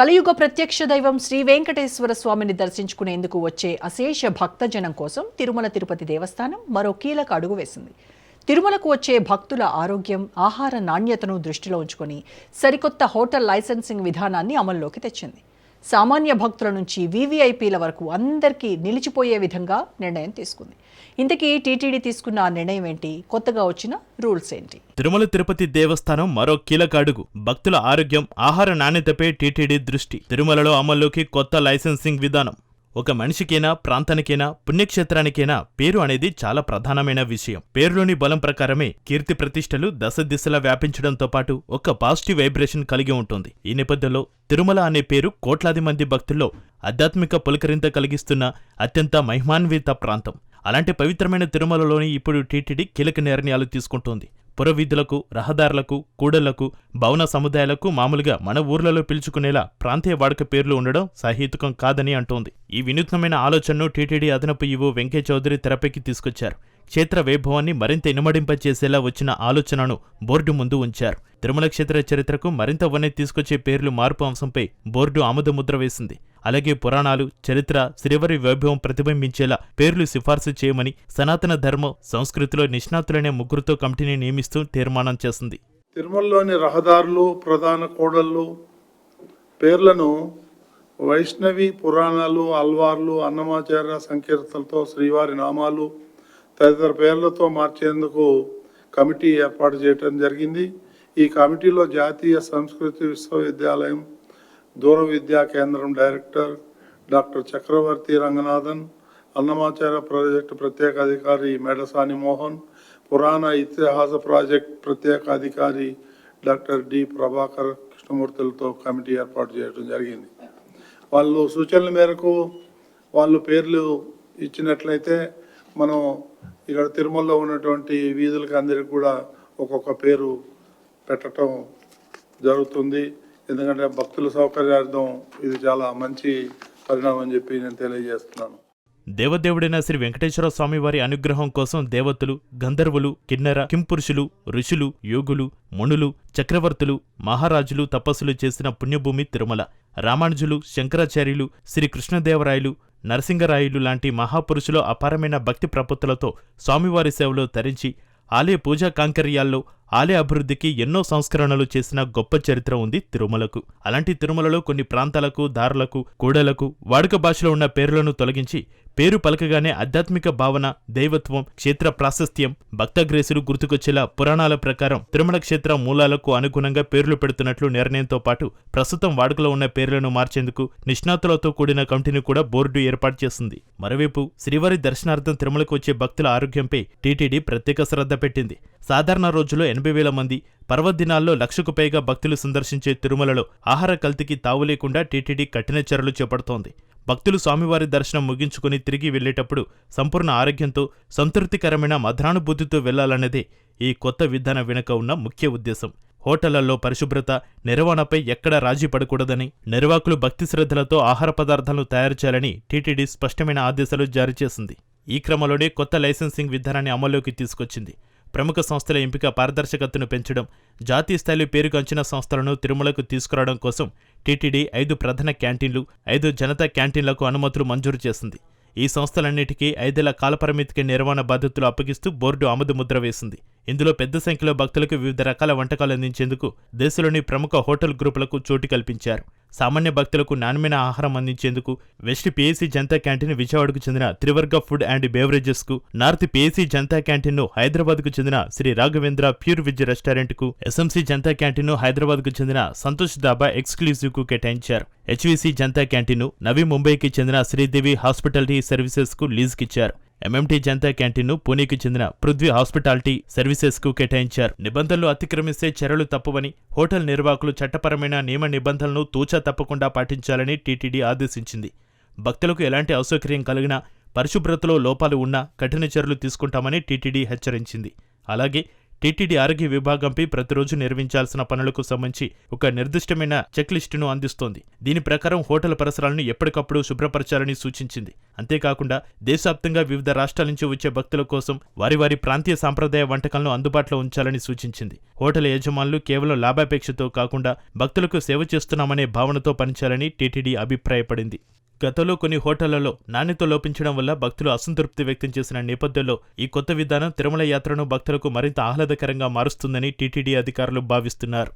కలియుగ ప్రత్యక్ష దైవం శ్రీ వెంకటేశ్వర స్వామిని దర్శించుకునేందుకు వచ్చే అశేష భక్తజనం కోసం తిరుమల తిరుపతి దేవస్థానం మరో కీలక అడుగు వేసింది. తిరుమలకు వచ్చే భక్తుల ఆరోగ్యం ఆహార నాణ్యతను దృష్టిలో ఉంచుకొని సరికొత్త హోటల్ లైసెన్సింగ్ విధానాన్ని అమల్లోకి తెచ్చింది. సామాన్య భక్తుల నుంచి వీవీఐపీల వరకు అందరికీ నిలిచిపోయే విధంగా నిర్ణయం తీసుకుంది. ఇంతకీ టీటీడీ తీసుకున్న ఆ నిర్ణయం ఏంటి? కొత్తగా వచ్చిన రూల్స్ ఏంటి? తిరుమల తిరుపతి దేవస్థానం మరో కీలక అడుగు. భక్తుల ఆరోగ్యం ఆహార నాణ్యతపై టీటీడీ దృష్టి. తిరుమలలో అమల్లోకి కొత్త లైసెన్సింగ్ విధానం. ఒక మనిషికైనా ప్రాంతానికైనా పుణ్యక్షేత్రానికైనా పేరు అనేది చాలా ప్రధానమైన విషయం. పేరులోని బలం ప్రకారమే కీర్తి ప్రతిష్టలు దశ దిశలా వ్యాపించడంతో పాటు ఒక పాజిటివ్ వైబ్రేషన్ కలిగి ఉంటుంది. ఈ నేపథ్యంలో తిరుమల అనే పేరు కోట్లాది మంది భక్తుల్లో ఆధ్యాత్మిక పులకరింత కలిగిస్తున్న అత్యంత మహిమాన్విత ప్రాంతం. అలాంటి పవిత్రమైన తిరుమలలోని ఇప్పుడు టీటీడీ కీలక నిర్ణయాలు తీసుకుంటోంది. పురవీధులకు రహదారులకు కూడళ్ళకు భవన సముదాయాలకు మామూలుగా మన ఊర్లలో పిలుచుకునేలా ప్రాంతీయ వాడుక పేర్లు ఉండడం సహేతుకం కాదని అంటోంది. ఈ వినూత్నమైన ఆలోచనను టీటీడీ అదనపు ఈవో వెంకయ్య చౌదరి తెరపైకి తీసుకొచ్చారు. క్షేత్ర వైభవాన్ని మరింత ఇనుమడింపచేసేలా వచ్చిన ఆలోచనను బోర్డు ముందు ఉంచారు. తిరుమల క్షేత్ర చరిత్రకు మరింత వన్నె తీసుకొచ్చే పేర్లు మార్పు అంశంపై బోర్డు ఆమోదముద్ర వేసింది. అలాగే పురాణాలు చరిత్ర శ్రీవారి వైభవం ప్రతిబింబించేలా పేర్లు సిఫార్సు చేయమని సనాతన ధర్మం సంస్కృతిలో నిష్ణాతులనే ముగ్గురుతో కమిటీని నియమిస్తూ తీర్మానం చేసింది. తిరుమలలోని రహదారులు ప్రధాన కోడళ్ళు పేర్లను వైష్ణవి పురాణాలు అల్వార్లు అన్నమాచార్య సంకీర్తలతో శ్రీవారి నామాలు తదితర పేర్లతో మార్చేందుకు కమిటీ ఏర్పాటు చేయడం జరిగింది. ఈ కమిటీలో జాతీయ సంస్కృతి విశ్వవిద్యాలయం దూర విద్యా కేంద్రం director doctor Chakravarthi Ranganathan Annamacharya project ప్రత్యేక అధికారి మేడసాని మోహన్ పురాణ ఇతిహాస ప్రాజెక్ట్ ప్రత్యేక అధికారి డాక్టర్ డి ప్రభాకర్ కృష్ణమూర్తులతో కమిటీ ఏర్పాటు చేయడం జరిగింది. వాళ్ళు సూచనల మేరకు వాళ్ళు పేర్లు ఇచ్చినట్లయితే మనం ఇక్కడ తిరుమలలో ఉన్నటువంటి వీధులకు అందరికి కూడా ఒక్కొక్క పేరు పెట్టడం జరుగుతుంది. ఎందుకంటే భక్తుల సౌకర్యార్థం ఇది చాలా మంచి పరిణామం అని చెప్పి నేను తెలియజేస్తున్నాను. దేవదేవుడైన శ్రీ వెంకటేశ్వర స్వామి వారి అనుగ్రహం కోసం దేవతలు గంధర్వులు కిన్నెర కింపురుషులు ఋషులు యోగులు మునులు చక్రవర్తులు మహారాజులు తపస్సులు చేసిన పుణ్యభూమి తిరుమల. రామానుజులు శంకరాచార్యులు శ్రీ కృష్ణదేవరాయలు నరసింగరాయులు లాంటి మహాపురుషులు అపారమైన భక్తి ప్రపత్తులతో స్వామివారి సేవలో తరించి ఆలయ పూజా కాంకర్యాల్లో ఆలయ అభివృద్ధికి ఎన్నో సంస్కరణలు చేసిన గొప్ప చరిత్ర ఉంది తిరుమలకు. అలాంటి తిరుమలలో కొన్ని ప్రాంతాలకు దారులకు కూడలకు వాడుక భాషలో ఉన్న పేర్లను తొలగించి పేరు పలకగానే ఆధ్యాత్మిక భావన దైవత్వం క్షేత్ర ప్రాశస్త్యం భక్తగ్రేసులు గుర్తుకొచ్చేలా పురాణాల ప్రకారం తిరుమల క్షేత్ర మూలాలకు అనుగుణంగా పేర్లు పెడుతున్నట్లు నిర్ణయంతో పాటు ప్రస్తుతం వాడుకలో ఉన్న పేర్లను మార్చేందుకు నిష్ణాతులతో కూడిన కమిటీని కూడా బోర్డు ఏర్పాటు చేసింది. మరోవైపు శ్రీవారి దర్శనార్థం తిరుమలకు వచ్చే భక్తుల ఆరోగ్యంపై టీటీడీ ప్రత్యేక శ్రద్ధ పెట్టింది. సాధారణ రోజుల్లో ఎనభై వేల మంది పర్వదినాల్లో లక్షకు పైగా భక్తులు సందర్శించే తిరుమలలో ఆహార కల్తీకి తావు లేకుండా టీటీడీ కఠిన చర్యలు చేపడుతోంది. భక్తులు స్వామివారి దర్శనం ముగించుకుని తిరిగి వెళ్ళేటప్పుడు సంపూర్ణ ఆరోగ్యంతో సంతృప్తికరమైన మధురానుభూతితో వెళ్ళాలన్నదే ఈ కొత్త విధానం వెనుక ఉన్న ముఖ్య ఉద్దేశం. హోటళ్ళలో పరిశుభ్రత నిర్వహణపై ఎక్కడా రాజీ పడకూడదని నిర్వాహకులు భక్తి శ్రద్ధలతో ఆహార పదార్థాలను తయారు చేయాలని టీటీడీ స్పష్టమైన ఆదేశాలు జారీ చేసింది. ఈ క్రమంలోనే కొత్త లైసెన్సింగ్ విధానాన్ని అమల్లోకి తీసుకొచ్చింది. ప్రముఖ సంస్థల ఎంపిక పారదర్శకతను పెంచడం జాతీయ స్థాయిలో పేరుగాంచిన సంస్థలను తిరుమలకు తీసుకురావడం కోసం టీటీడీ ఐదు ప్రధాన క్యాంటీన్లు ఐదు జనతా క్యాంటీన్లకు అనుమతులు మంజూరు చేసింది. ఈ సంస్థలన్నిటికీ ఐదేళ్ళ కాలపరిమితికి నిర్వహణ బాధ్యతలు అప్పగిస్తూ బోర్డు ఆమోదముద్ర వేసింది. ఇందులో పెద్ద సంఖ్యలో భక్తులకు వివిధ రకాల వంటకాలు అందించేందుకు దేశంలోని ప్రముఖ హోటల్ గ్రూపులకు చోటు కల్పించారు. సామాన్య భక్తులకు నాణ్యమైన ఆహారం అందించేందుకు వెస్ట్ పిఎస్సీ జనతా క్యాంటీన్ విజయవాడకు చెందిన త్రివర్గ ఫుడ్ అండ్ బేవరేజెస్కు నార్త్ పిఎస్సీ జనతా క్యాంటీన్ను హైదరాబాద్కు చెందిన శ్రీ రాఘవేంద్ర ప్యూర్ విజ్ రెస్టారెంట్కు ఎస్ఎంసీ జనతా క్యాంటీన్ను హైదరాబాద్కు చెందిన సంతోష్ దాబా ఎక్స్క్లూజివ్కు కేటాయించారు. హెచ్విసి జనతా క్యాంటీన్ను నవీ ముంబైకి చెందిన శ్రీదేవి హాస్పిటాలిటీ సర్వీసెస్కు ఎంఎంటీ జనతా క్యాంటీన్ను పూణేకి చెందిన పృథ్వీ హాస్పిటాలిటీ సర్వీసెస్కు కేటాయించారు. నిబంధనలు అతిక్రమిస్తే చర్యలు తప్పవని హోటల్ నిర్వాహకులు చట్టపరమైన నియమ నిబంధనలను తూచా తప్పకుండా పాటించాలని టీటీడీ ఆదేశించింది. భక్తులకు ఎలాంటి అసౌకర్యం కలిగినా పరిశుభ్రతలో లోపాలు ఉన్నా కఠిన చర్యలు తీసుకుంటామని టీటీడీ హెచ్చరించింది. అలాగే టీటీడీ ఆరోగ్య విభాగంపై ప్రతిరోజు నిర్వహించాల్సిన పనులకు సంబంధించి ఒక నిర్దిష్టమైన చెక్ లిస్టును అందిస్తోంది. దీని ప్రకారం హోటల్ పరిసరాలను ఎప్పటికప్పుడు శుభ్రపరచాలని సూచించింది. అంతేకాకుండా దేశవ్యాప్తంగా వివిధ రాష్ట్రాల నుంచి వచ్చే భక్తుల కోసం వారి వారి ప్రాంతీయ సాంప్రదాయ వంటకాలను అందుబాటులో ఉంచాలని సూచించింది. హోటల్ యజమానులు కేవలం లాభాపేక్షతో కాకుండా భక్తులకు సేవ చేస్తున్నామనే భావనతో పనిచేయాలని టీటీడీ అభిప్రాయపడింది. గతంలో కొన్ని హోటళ్ళలో నాణ్యత లోపించడం వల్ల భక్తులు అసంతృప్తి వ్యక్తం చేసిన నేపథ్యంలో ఈ కొత్త విధానం తిరుమల యాత్రను భక్తులకు మరింత ఆహ్లాదకరంగా మారుస్తుందని టీటీడీ అధికారులు భావిస్తున్నారు.